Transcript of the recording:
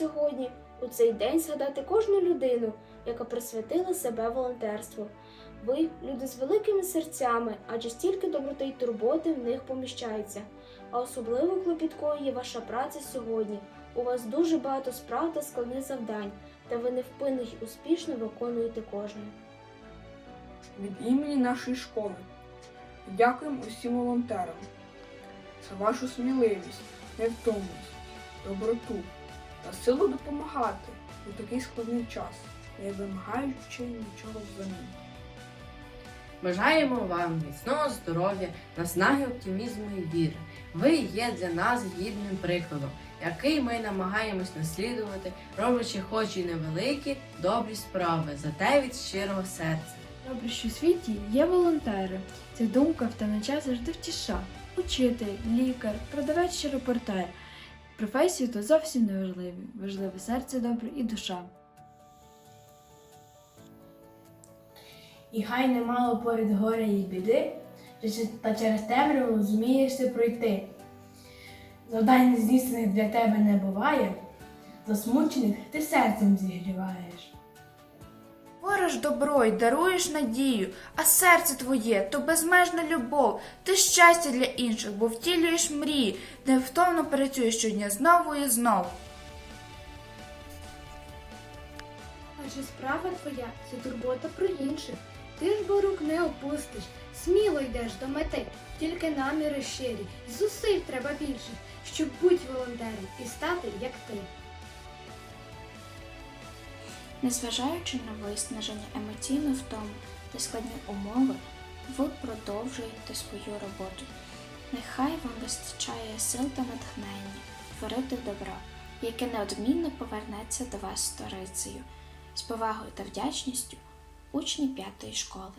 сьогодні у цей день згадати кожну людину, яка присвятила себе волонтерству. Ви люди з великими серцями, адже стільки доброти й турботи в них поміщається. А особливо клопіткою є ваша праця сьогодні. У вас дуже багато справ та складних завдань, та ви невпинно й успішно виконуєте кожне. Від імені нашої школи дякуємо усім волонтерам за вашу сміливість, невтомність, доброту та силу допомагати у такий складний час, не вимагаючи нічого взамін. Бажаємо вам міцного здоров'я, наснаги оптимізму і віри. Ви є для нас гідним прикладом, який ми намагаємось наслідувати, роблячи хоч і невеликі добрі справи, зате від щирого серця. Добре, що у світі є волонтери. Ця думка в темний час завжди втіша. Учитель, лікар, продавець чи репортер. Професії то зовсім не важливі. Важливе серце добре і душа. І хай немало поряд горя і біди, та через темряву зумієш ти пройти. Завдань здійснених для тебе не буває, засмучених ти серцем зігріваєш. Твориш добро й даруєш надію, а серце твоє то безмежна любов, ти щастя для інших, бо втілюєш мрії, невтомно працюєш щодня знову і знову. Адже справа твоя це турбота про інших. Ти ж бо рук не опустиш, сміло йдеш до мети, тільки наміри щирі, зусиль треба більше, щоб бути волонтером і стати як ти. Незважаючи на виснаження, емоційну втому та складні умови, ви продовжуєте свою роботу. Нехай вам вистачає сил та натхнення творити добро, яке неодмінно повернеться до вас сторицею. З повагою та вдячністю учні п'ятої школи.